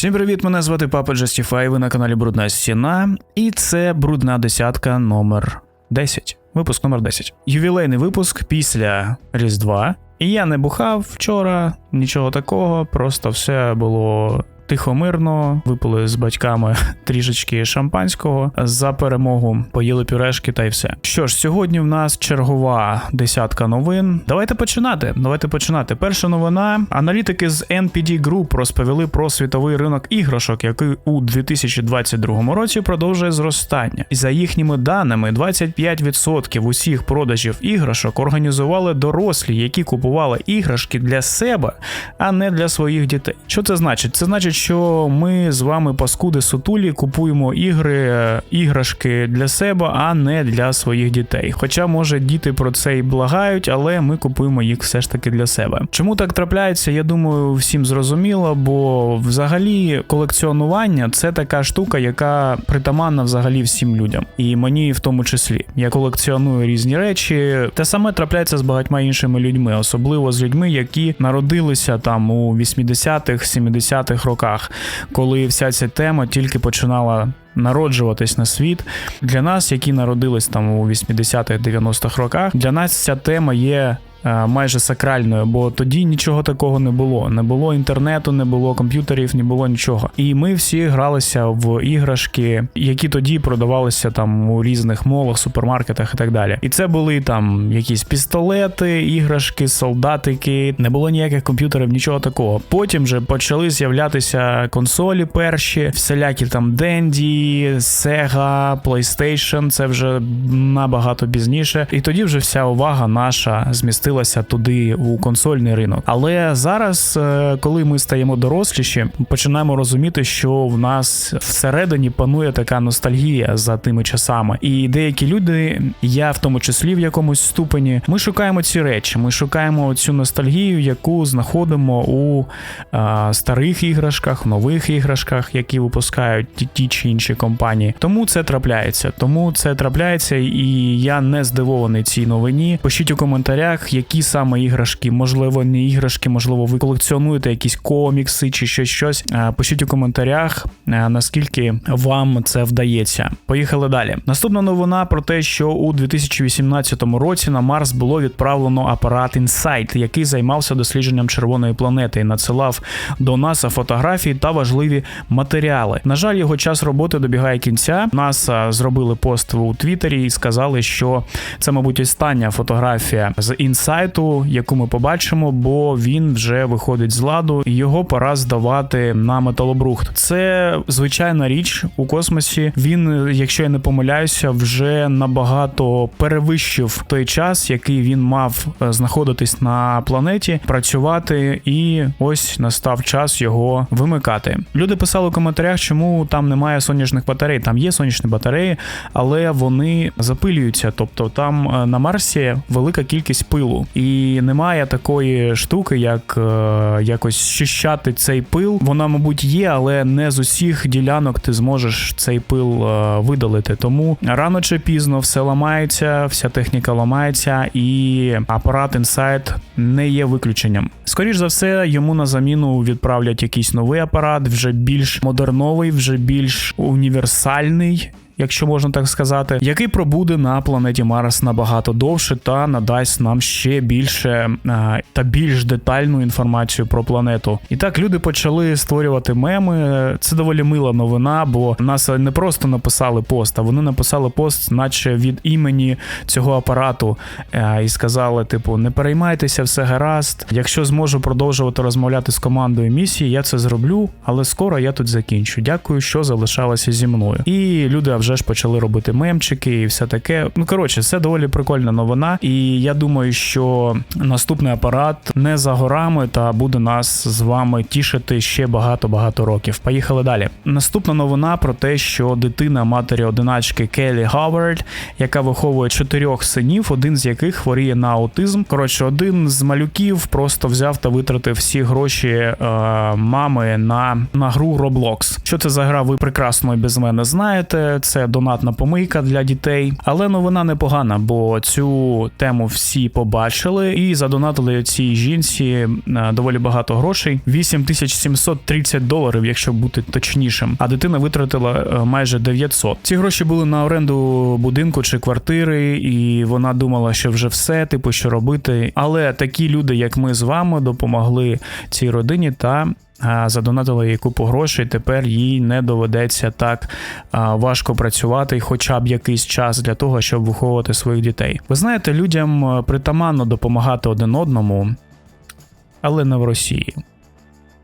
Всім привіт, мене звати Папа Джастіфай, ви на каналі Брудна Стіна, і це брудна десятка номер 10. Випуск номер 10. Ювілейний випуск після Різдва. І я не бухав вчора, нічого такого, просто все було тихо мирно. Випили з батьками трішечки шампанського за перемогу, поїли пюрешки та й все. Що ж, сьогодні в нас чергова десятка новин. Давайте починати. Давайте починати. Перша новина. Аналітики з NPD Group розповіли про світовий ринок іграшок, який у 2022 році продовжує зростання. За їхніми даними, 25% усіх продажів іграшок організували дорослі, які купували іграшки для себе, а не для своїх дітей. Що це значить? Це значить, що ми з вами, паскуди сутулі, купуємо ігри, е, іграшки для себе, а не для своїх дітей. Хоча, може, діти про це і благають, але ми купуємо їх все ж таки для себе. Чому так трапляється? Я думаю, всім зрозуміло, бо взагалі колекціонування це така штука, яка притаманна взагалі всім людям, і мені в тому числі. Я колекціоную різні речі. Те саме трапляється з багатьма іншими людьми, особливо з людьми, які народилися там у 80-х, 70-х роках, коли вся ця тема тільки починала. Народжуватись на світ для нас, які народились там у 80-х, 90-х роках, для нас ця тема є майже сакральною, бо тоді нічого такого не було. Не було інтернету, не було комп'ютерів, не було нічого. І ми всі гралися в іграшки, які тоді продавалися там у різних молах, супермаркетах і так далі. І це були там якісь пістолети, іграшки, солдатики. Не було ніяких комп'ютерів, нічого такого. Потім же почали з'являтися консолі перші, всілякі там Денді, Sega, PlayStation, це вже набагато пізніше. І тоді вже вся увага наша змістилася туди у консольний ринок. Але зараз, е, коли ми стаємо доросліші, починаємо розуміти, що в нас всередині панує така ностальгія за тими часами. І деякі люди, я в тому числі в якомусь ступені, ми шукаємо ці речі. Ми шукаємо цю ностальгію, яку знаходимо у е, старих іграшках, нових іграшках, які випускають ті чи інші компанії. Тому це трапляється. Тому це трапляється, і я не здивований цій новині. Пишіть у коментарях, які саме іграшки, можливо, не іграшки, можливо, ви колекціонуєте якісь комікси чи щось щось. Е, Пишіть у коментарях, е, наскільки вам це вдається. Поїхали далі. Наступна новина про те, що у 2018 році на Марс було відправлено апарат InSight, який займався дослідженням червоної планети і надсилав до НАСА фотографії та важливі матеріали. На жаль, його час роботи добігає кінця. НАСА зробили пост у Твіттері і сказали, що це, мабуть, остання фотографія з інсайту, яку ми побачимо, бо він вже виходить з ладу, і його пора здавати на металобрухт. Це звичайна річ у космосі. Він, якщо я не помиляюся, вже набагато перевищив той час, який він мав е, знаходитись на планеті, працювати, і ось настав час його вимикати. Люди писали у коментарях, чому там немає сонячних батарей. Там є сонячні батареї, але вони запилюються. Тобто там е, на Марсі велика кількість пилу, і немає такої штуки, як е, якось щищати цей пил. Вона, мабуть, є, але не з усіх ділянок ти зможеш цей пил е, видалити. Тому рано чи пізно все ламається, вся техніка ламається, і апарат Insight не є виключенням. Скоріш за все, йому на заміну відправлять якийсь новий апарат, вже більш модерновий, вже більш універсальний. Якщо можна так сказати, який пробуде на планеті Марс набагато довше та надасть нам ще більше а, та більш детальну інформацію про планету. І так люди почали створювати меми. Це доволі мила новина, бо нас не просто написали пост, а вони написали пост, наче від імені цього апарату, а, і сказали: типу, не переймайтеся, все гаразд. Якщо зможу продовжувати розмовляти з командою місії, я це зроблю, але скоро я тут закінчу. Дякую, що залишалося зі мною. І люди вже ж почали робити мемчики і все таке. Ну коротше, це доволі прикольна новина. І я думаю, що наступний апарат не за горами та буде нас з вами тішити ще багато-багато років. Поїхали далі. Наступна новина про те, що дитина матері одиначки Келі Говард, яка виховує чотирьох синів, один з яких хворіє на аутизм. Коротше, один з малюків просто взяв та витратив всі гроші е, мами на, на гру Roblox. Що це за гра? Ви прекрасно і без мене знаєте. Це це донатна помийка для дітей. Але новина непогана, бо цю тему всі побачили і задонатили цій жінці е, доволі багато грошей. 8730 доларів, якщо бути точнішим. А дитина витратила е, майже 900. Ці гроші були на оренду будинку чи квартири, і вона думала, що вже все, типу, що робити. Але такі люди, як ми з вами, допомогли цій родині та. Задонатили їй купу грошей, тепер їй не доведеться так важко працювати, хоча б якийсь час для того, щоб виховувати своїх дітей. Ви знаєте, людям е, притаманно допомагати один одному, але не в Росії.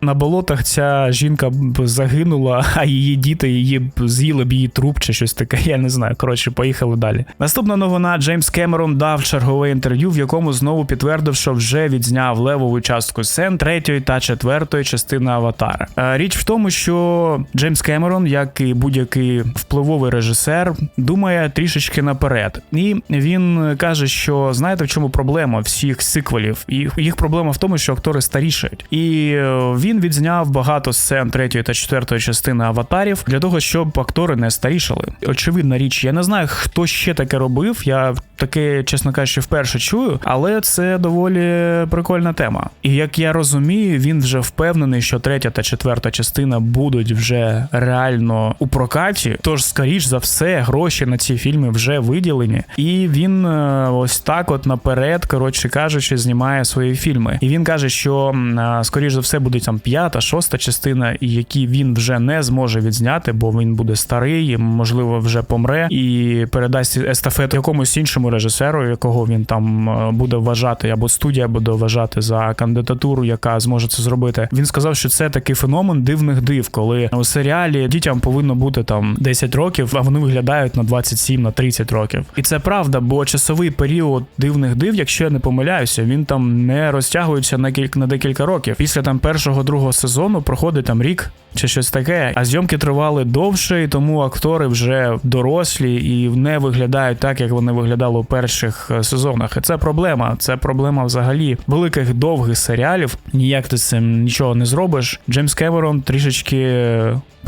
На болотах ця жінка б загинула, а її діти її б з'їли б її труп чи щось таке. Я не знаю. Коротше, поїхали далі. Наступна новина: Джеймс Кемерон дав чергове інтерв'ю, в якому знову підтвердив, що вже відзняв левову частку сцен третьої та четвертої частини Аватара. Е, Річ в тому, що Джеймс Кемерон, як і будь-який впливовий режисер, думає трішечки наперед, і він каже, що знаєте, в чому проблема всіх сиквелів? Їх проблема в тому, що актори старішають, і е, він відзняв багато сцен третьої та четвертої частини аватарів для того, щоб актори не старішали. Очевидна річ, я не знаю, хто ще таке робив. Я таке, чесно кажучи, вперше чую, але це доволі прикольна тема. І як я розумію, він вже впевнений, що третя та четверта частина будуть вже реально у прокаті. Тож, скоріш за все, гроші на ці фільми вже виділені, і він е, ось так, от наперед, коротше кажучи, знімає свої фільми. І він каже, що е, скоріш за все буде там п'ята, шоста частина, і які він вже не зможе відзняти, бо він буде старий, можливо, вже помре і передасть естафету якомусь іншому режисеру, якого він там е, буде вважати, або студія буде вважати за кандидатуру, яка зможе це зробити. Він сказав, що це такий феномен дивних див, коли у серіалі дітям повинно бути там 10 років, а вони виглядають на 27, на 30 років. І це правда, бо часовий період дивних див, якщо я не помиляюся, він там не розтягується на кілька на декілька років. Після там першого другого сезону проходить там рік чи щось таке. А зйомки тривали довше, і тому актори вже дорослі і не виглядають так, як вони виглядали у перших е, сезонах. І це проблема. Це проблема взагалі великих довгих серіалів. Ніяк ти з цим нічого не зробиш. Джеймс Кемерон трішечки.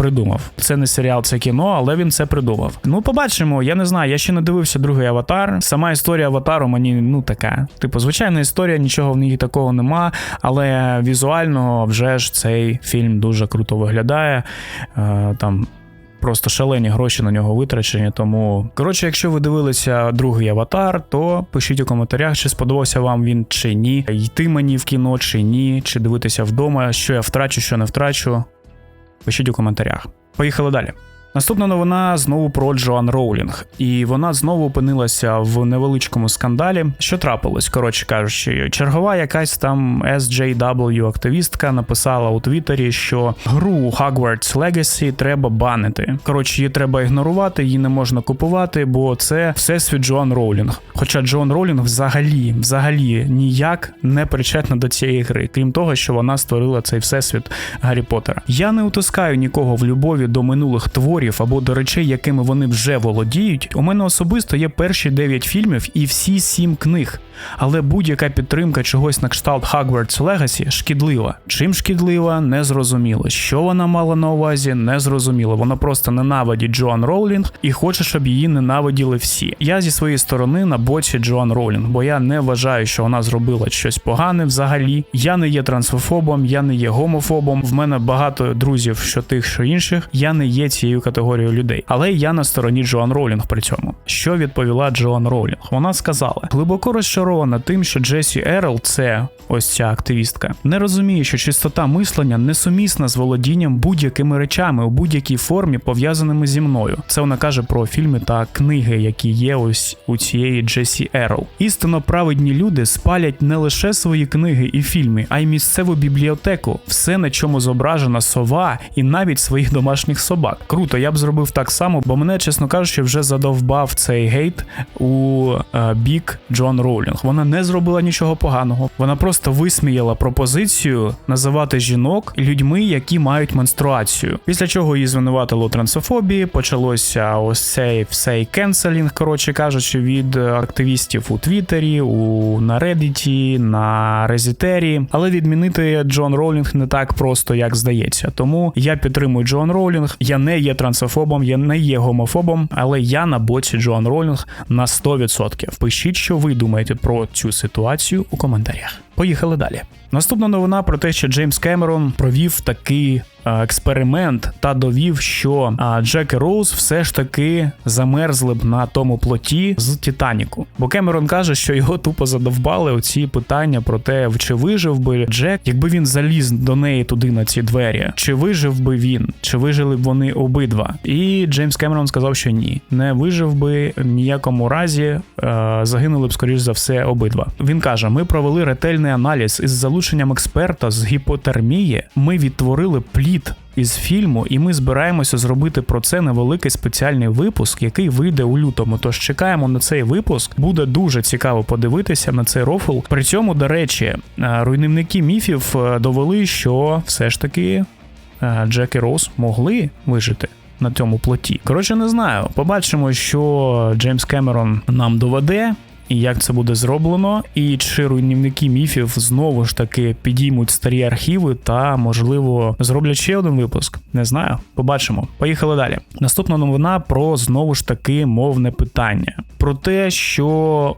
Придумав. Це не серіал, це кіно, але він це придумав. Ну, побачимо. Я не знаю, я ще не дивився другий аватар. Сама історія аватару мені ну така. Типу, звичайна історія, нічого в ній такого нема. Але візуально вже ж цей фільм дуже круто виглядає. Е, там просто шалені гроші на нього витрачені. Тому, коротше, якщо ви дивилися другий аватар, то пишіть у коментарях, чи сподобався вам він чи ні. Йти мені в кіно чи ні, чи дивитися вдома, що я втрачу, що не втрачу. Пишіть у коментарях. Поїхали далі. Наступна новина знову про Джоан Роулінг, і вона знову опинилася в невеличкому скандалі. Що трапилось? Коротше кажучи, чергова якась там SJW активістка написала у Твіттері, що гру Hogwarts Legacy треба банити. Коротше, її треба ігнорувати, її не можна купувати, бо це всесвіт Джоан Роулінг. Хоча Джоан Роулінг взагалі, взагалі ніяк не причетна до цієї гри, крім того, що вона створила цей всесвіт Гаррі Поттера. Я не утискаю нікого в любові до минулих творів або до речей, якими вони вже володіють. У мене особисто є перші 9 фільмів і всі 7 книг. Але будь-яка підтримка чогось на кшталт Hogwarts Legacy шкідлива. Чим шкідлива, не зрозуміло. Що вона мала на увазі, не зрозуміло. Вона просто ненавидить Джоан Роулінг і хоче, щоб її ненавиділи всі. Я зі своєї сторони на боці Джоан Роулінг, бо я не вважаю, що вона зробила щось погане взагалі. Я не є трансфофобом, я не є гомофобом. В мене багато друзів, що тих, що інших. Я не є цією категорією людей. Але я на стороні Джоан Роулінг при цьому. Що відповіла Джоан Роулінг? Вона сказала: глибоко розчарована тим, що Джесі Ерл, це ось ця активістка, не розуміє, що чистота мислення несумісна з володінням будь-якими речами у будь-якій формі пов'язаними зі мною. Це вона каже про фільми та книги, які є ось у цієї Джесі Ерл. Істинно праведні люди спалять не лише свої книги і фільми, а й місцеву бібліотеку, все на чому зображена сова і навіть своїх домашніх собак. Круто, я б зробив так само, бо мене, чесно кажучи, вже задовбав цей гейт у е, бік Джон Роулінг. Вона не зробила нічого поганого. Вона просто висміяла пропозицію називати жінок людьми, які мають менструацію. Після чого її звинуватили у трансофобії, почалося ось цей всей кенселінг, коротше кажучи, від активістів у Твіттері, у на Reddit, на Резітері. Але відмінити Джон Роулінг не так просто, як здається. Тому я підтримую Джон Роулінг. Я не є трансофобом, я не є гомофобом, але я на боці Джоан Ролінг на 100%. Пишіть, що ви думаєте про цю ситуацію у коментарях. Поїхали далі. Наступна новина про те, що Джеймс Кемерон провів такий е, експеримент та довів, що е, Джек і Роуз все ж таки замерзли б на тому плоті з Титаніку. Бо Кемерон каже, що його тупо задовбали оці питання про те, чи вижив би Джек, якби він заліз до неї туди на ці двері, чи вижив би він, чи вижили б вони обидва. І Джеймс Кемерон сказав, що ні, не вижив би в ніякому разі, е, загинули б скоріш за все обидва. Він каже: ми провели ретельний аналіз із залученням експерта з гіпотермії. Ми відтворили плід. Із фільму, і ми збираємося зробити про це невеликий спеціальний випуск, який вийде у лютому. Тож чекаємо на цей випуск. Буде дуже цікаво подивитися на цей рофл. При цьому, до речі, е, руйнівники міфів е, довели, що все ж таки е, Джек і Роуз могли вижити. На цьому плоті. Коротше, не знаю. Побачимо, що Джеймс Кемерон нам доведе і як це буде зроблено, і чи руйнівники міфів знову ж таки підіймуть старі архіви та, можливо, зроблять ще один випуск. Не знаю, побачимо. Поїхали далі. Наступна новина про знову ж таки мовне питання: про те, що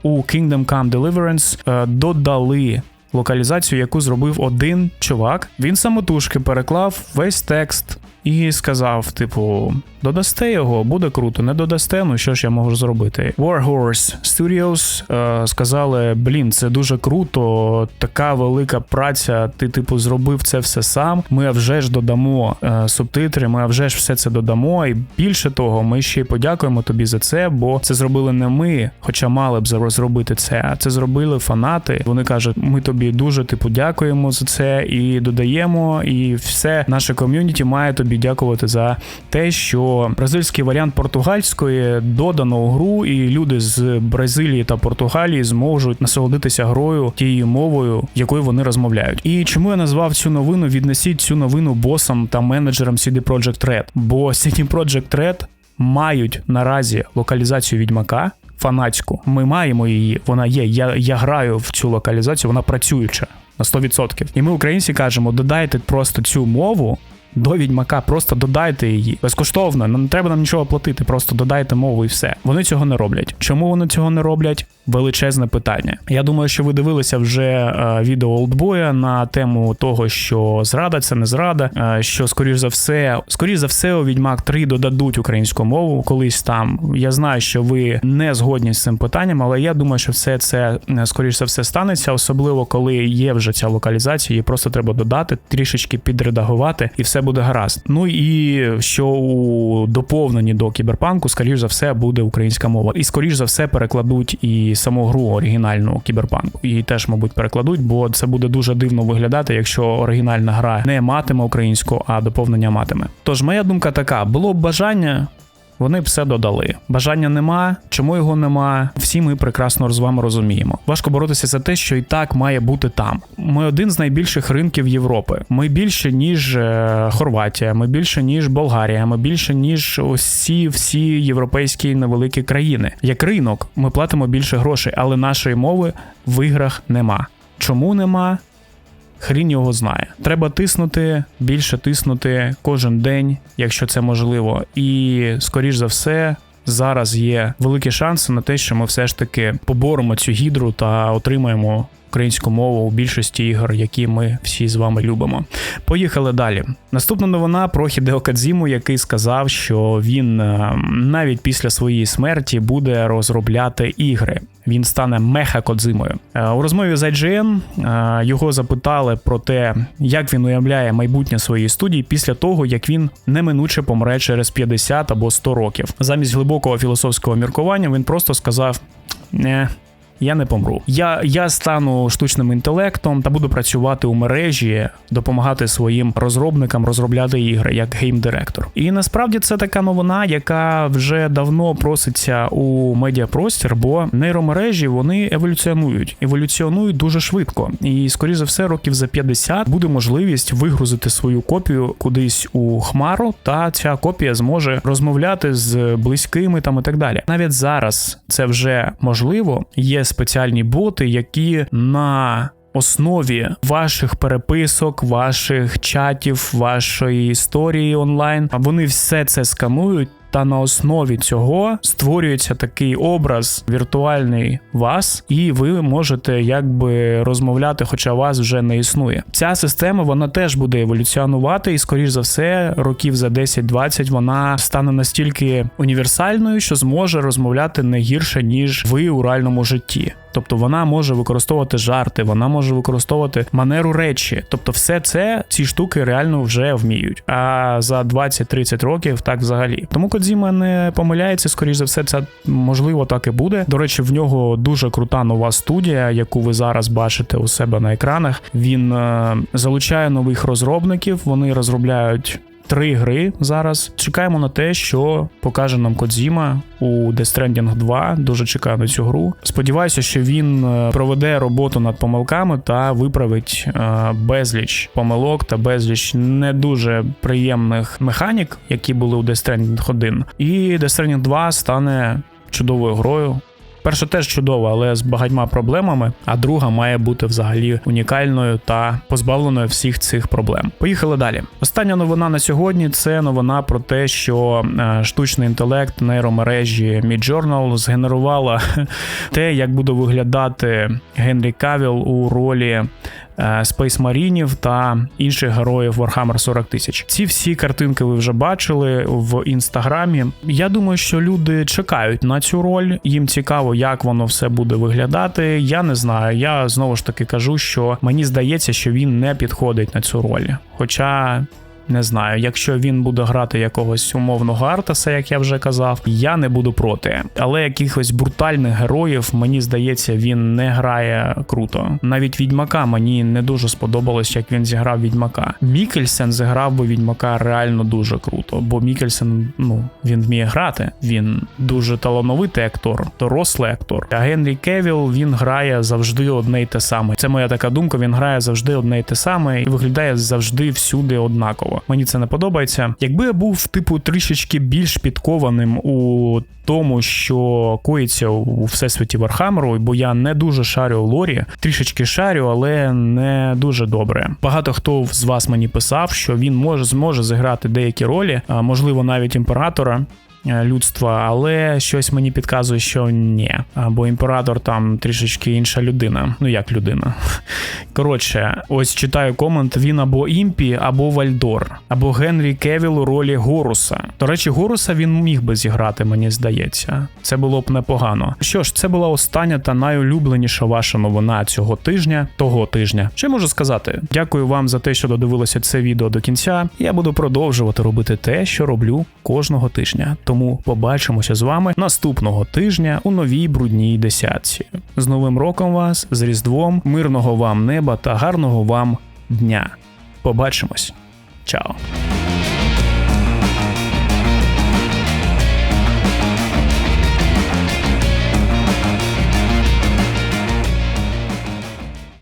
у Kingdom Come Deliverance е, додали. Локалізацію, яку зробив один чувак, він самотужки переклав весь текст і сказав: типу, додасте його, буде круто, не додасте. Ну що ж я можу зробити? Warhorse Studios е, сказали: блін, це дуже круто, така велика праця. Ти, типу, зробив це все сам. Ми вже ж додамо е, субтитри, ми вже ж все це додамо. І більше того, ми ще й подякуємо тобі за це, бо це зробили не ми, хоча мали б зробити це. А це зробили фанати. Вони кажуть, ми тобі дуже типу дякуємо за це і додаємо. І все наше ком'юніті має тобі дякувати за те, що бразильський варіант португальської додано у гру, і люди з Бразилії та Португалії зможуть насолодитися грою тією мовою, якою вони розмовляють. І чому я назвав цю новину? Віднесіть цю новину босам та менеджерам CD Projekt Red. Бо CD Projekt Red мають наразі локалізацію відьмака. Фанатську, ми маємо її, вона є. Я я граю в цю локалізацію, вона працююча на 100%. І ми, українці, кажемо: додайте просто цю мову до відьмака, просто додайте її безкоштовно. Не треба нам нічого платити, просто додайте мову і все. Вони цього не роблять. Чому вони цього не роблять? Величезне питання. Я думаю, що ви дивилися вже е, відео Олдбоя на тему того, що зрада це не зрада. Е, що скоріш за все, скоріш за все, у відьмак 3 додадуть українську мову колись там. Я знаю, що ви не згодні з цим питанням, але я думаю, що все це е, скоріш за все станеться, особливо коли є вже ця локалізація, її просто треба додати, трішечки підредагувати, і все буде гаразд. Ну і що у доповненні до кіберпанку, скоріш за все, буде українська мова, і скоріш за все перекладуть і саму гру оригінальну кіберпанку. Її теж, мабуть, перекладуть, бо це буде дуже дивно виглядати, якщо оригінальна гра не матиме українську, а доповнення матиме. Тож моя думка така: було б бажання. Вони все додали. Бажання нема. Чому його нема? Всі ми прекрасно з вами розуміємо. Важко боротися за те, що і так має бути там. Ми один з найбільших ринків Європи. Ми більше ніж е, Хорватія, ми більше ніж Болгарія, ми більше ніж усі всі європейські невеликі країни. Як ринок, ми платимо більше грошей, але нашої мови в іграх нема. Чому нема? Хрін його знає. Треба тиснути, більше тиснути кожен день, якщо це можливо. І скоріш за все. Зараз є великі шанси на те, що ми все ж таки поборемо цю гідру та отримаємо українську мову у більшості ігор, які ми всі з вами любимо. Поїхали далі. Наступна новина про Хідео Кадзіму, який сказав, що він е, навіть після своєї смерті буде розробляти ігри. Він стане меха Кодзимою. Е, у розмові з IGN е, його запитали про те, як він уявляє майбутнє своєї студії після того, як він неминуче помре через 50 або 100 років. Замість глибокого філософського міркування він просто сказав: не я не помру. Я я стану штучним інтелектом та буду працювати у мережі, допомагати своїм розробникам розробляти ігри як гейм-директор. І насправді це така новина, яка вже давно проситься у медіапростір, бо нейромережі вони еволюціонують, еволюціонують дуже швидко. І, скоріше за все, років за 50 буде можливість вигрузити свою копію кудись у хмару, та ця копія зможе розмовляти з близькими там і так далі. Навіть зараз це вже можливо. Є спеціальні боти, які на основі ваших переписок, ваших чатів, вашої історії онлайн. Вони все це сканують. Та на основі цього створюється такий образ віртуальний вас, і ви можете якби розмовляти, хоча вас вже не існує. Ця система вона теж буде еволюціонувати, і скоріш за все, років за 10-20 вона стане настільки універсальною, що зможе розмовляти не гірше ніж ви у реальному житті. Тобто вона може використовувати жарти, вона може використовувати манеру речі. Тобто, все це ці штуки реально вже вміють. А за 20-30 років так взагалі. Тому Кодзіма не помиляється, скоріш за все, це можливо так і буде. До речі, в нього дуже крута нова студія, яку ви зараз бачите у себе на екранах. Він е, залучає нових розробників, вони розробляють. Три гри зараз. Чекаємо на те, що покаже нам Кодзіма у Death Stranding 2. Дуже чекаю на цю гру. Сподіваюся, що він е, проведе роботу над помилками та виправить е, безліч помилок та безліч не дуже приємних механік, які були у Death Stranding 1. І Death Stranding 2 стане чудовою грою. Перша теж чудова, але з багатьма проблемами. А друга має бути взагалі унікальною та позбавленою всіх цих проблем. Поїхали далі. Остання новина на сьогодні це новина про те, що е, штучний інтелект нейромережі Midjournal згенерувала те, як буде виглядати Генрі Кавіл у ролі. Спейс Марінів та інших героїв Warhammer 40 тисяч. Ці всі картинки ви вже бачили в інстаграмі. Я думаю, що люди чекають на цю роль. Їм цікаво, як воно все буде виглядати. Я не знаю. Я знову ж таки кажу, що мені здається, що він не підходить на цю роль. Хоча не знаю, якщо він буде грати якогось умовного Артаса, як я вже казав, я не буду проти. Але якихось брутальних героїв, мені здається, він не грає круто. Навіть відьмака мені не дуже сподобалось, як він зіграв відьмака. Мікельсен зіграв би відьмака реально дуже круто, бо Мікельсен, ну він вміє грати. Він дуже талановитий актор, дорослий актор. А Генрі Кевіл він грає завжди одне й те саме. Це моя така думка. Він грає завжди одне й те саме і виглядає завжди всюди однаково. Мені це не подобається. Якби я був типу трішечки більш підкованим у тому, що коїться у всесвіті Вархамеру, бо я не дуже шарю у лорі, трішечки шарю, але не дуже добре. Багато хто з вас мені писав, що він може зможе зіграти деякі ролі, можливо, навіть імператора. Людства, але щось мені підказує, що ні. Бо імператор там трішечки інша людина. Ну як людина. Коротше, ось читаю комент: він або Імпі, або Вальдор, або Генрі Кевіл у ролі Горуса. До речі, Горуса він міг би зіграти, мені здається. Це було б непогано. Що ж, це була остання та найулюбленіша ваша новина цього тижня, того тижня. Що можу сказати? Дякую вам за те, що додивилися це відео до кінця. Я буду продовжувати робити те, що роблю кожного тижня. Тому побачимося з вами наступного тижня у новій брудній десятці. З новим роком вас, з Різдвом, мирного вам неба та гарного вам дня. Побачимось. Чао.